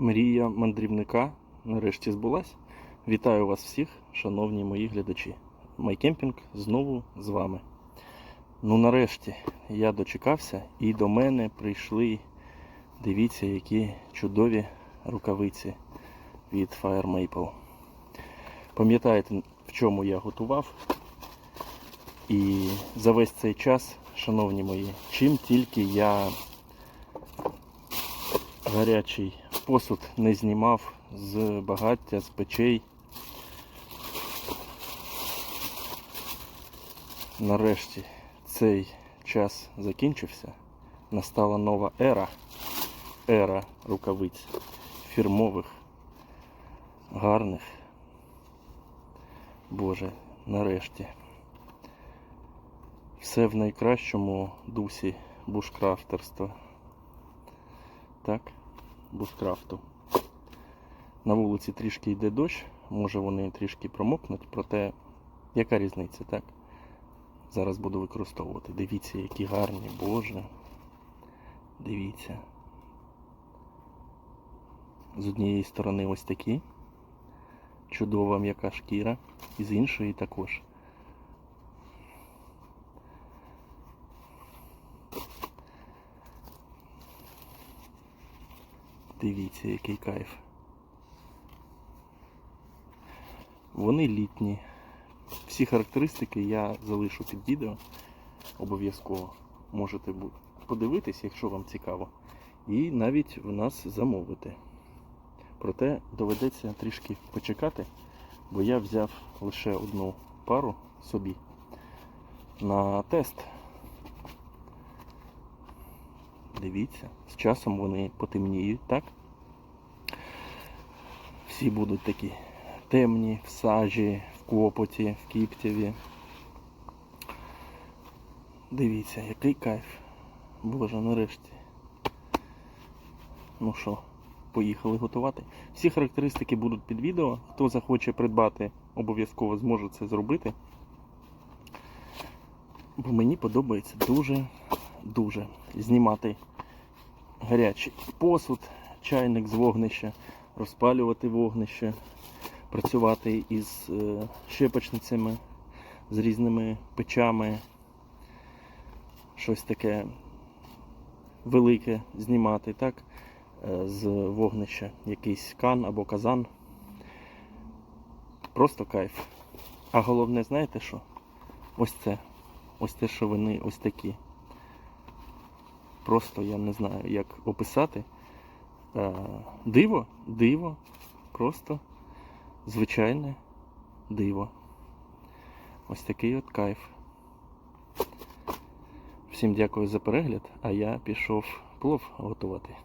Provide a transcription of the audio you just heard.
Мрія мандрівника нарешті збулась. Вітаю вас всіх, шановні мої глядачі. Майкемпінг знову з вами. Ну, нарешті я дочекався і до мене прийшли. Дивіться, які чудові рукавиці від Fire Maple. Пам'ятаєте, в чому я готував? І за весь цей час, шановні мої, чим тільки я гарячий посуд не знімав з багаття, з печей. Нарешті цей час закінчився. Настала нова ера, ера рукавиць фірмових, гарних. Боже, нарешті. Все в найкращому дусі бушкрафтерства. Так, бушкрафту. На вулиці трішки йде дощ, може вони трішки промокнуть, проте яка різниця, так? Зараз буду використовувати. Дивіться, які гарні, боже. Дивіться. З однієї сторони ось такі. Чудова м'яка шкіра. І з іншої також. Дивіться, який кайф. Вони літні. Всі характеристики я залишу під відео. Обов'язково можете подивитись, якщо вам цікаво. І навіть в нас замовити. Проте доведеться трішки почекати, бо я взяв лише одну пару собі на тест. Дивіться, з часом вони потемніють, так? Всі будуть такі темні, в сажі, в копоті, в кіптяві. Дивіться, який кайф. Боже, нарешті. Ну що, поїхали готувати. Всі характеристики будуть під відео. Хто захоче придбати, обов'язково зможе це зробити. Бо мені подобається дуже, дуже знімати гарячий посуд, чайник з вогнища, розпалювати вогнище, працювати із е, щепочницями, з різними печами, щось таке велике знімати, так? е, З вогнища, якийсь кан або казан. Просто кайф. А головне, знаєте що? Ось це. Ось те, що вони ось такі. Просто я не знаю, як описати. Е, Диво, диво, просто звичайне диво. Ось такий от кайф. Всім дякую за перегляд, а я пішов плов готувати.